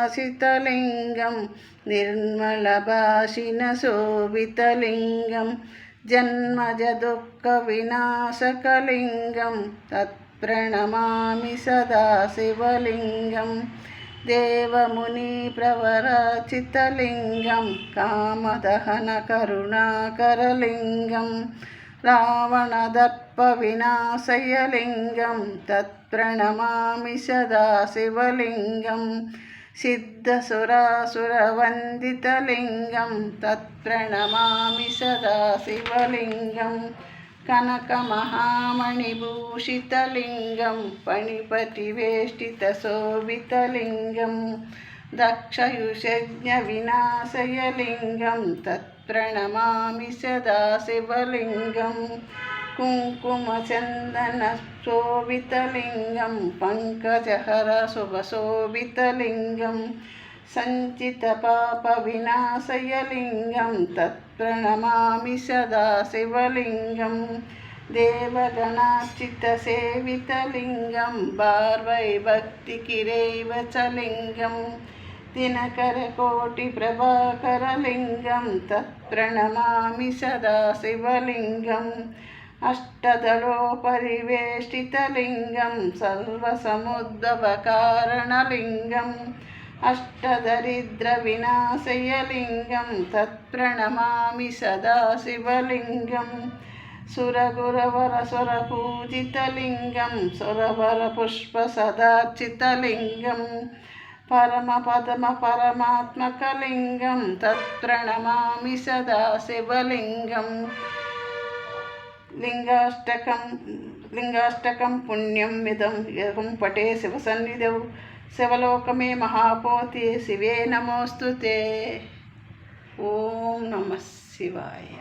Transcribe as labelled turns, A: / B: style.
A: హరిసురాసితలింగం నిర్మలభాషిణ శోభితలింగం జన్మజ దుఃఖ వినాశకలింగం తత్ప్రణమామి సదా శివలింగం దేవముని ప్రవరచితలింగం కామదహన కరుణాకరలింగం రావణదర్ప వినాశయలింగం తత్ప్రణమామి సదా శివలింగం సిద్ధసురాసురవందితలింగం తత్ప్రణమామి సదా శివలింగం కనకమహామణిభూషితలింగం दक्षयुषज्ञविनाशयलिङ्गं तत्प्रणमामि सदा शिवलिङ्गं कुङ्कुमचन्दनशोभितलिङ्गं पङ्कजहरशुभशोभितलिङ्गं सञ्चितपापविनाशयलिङ्गं तत्प्रणमामि सदा शिवलिङ्गम् देवगणार्चितसेवितलिङ्गं बार्वैभक्तिकिरैव च लिङ्गं दिनकरकोटिप्रभाकरलिङ्गं तत्प्रणमामि सदा शिवलिङ्गम् अष्टदलोपरिवेष्टितलिङ्गं सर्वसमुद्भवकारणलिङ्गम् अष्टदरिद्रविनाशयलिङ्गं तत्प्रणमामि सदा शिवलिङ्गं सुरगुरवरसुरपूजितलिङ्गं सुरवरपुष्पसदार्चितलिङ्गं परमपदमपरमात्मकलिङ्गं तत्प्रणमामि सदा शिवलिङ्गम् లింగాష్టకం లింగాష్టకం పుణ్యం మిదం యహం పటే శివసన్నిధౌ శివలోకమే మహాపోతి శివే నమోస్తు ఓం నమ శివాయ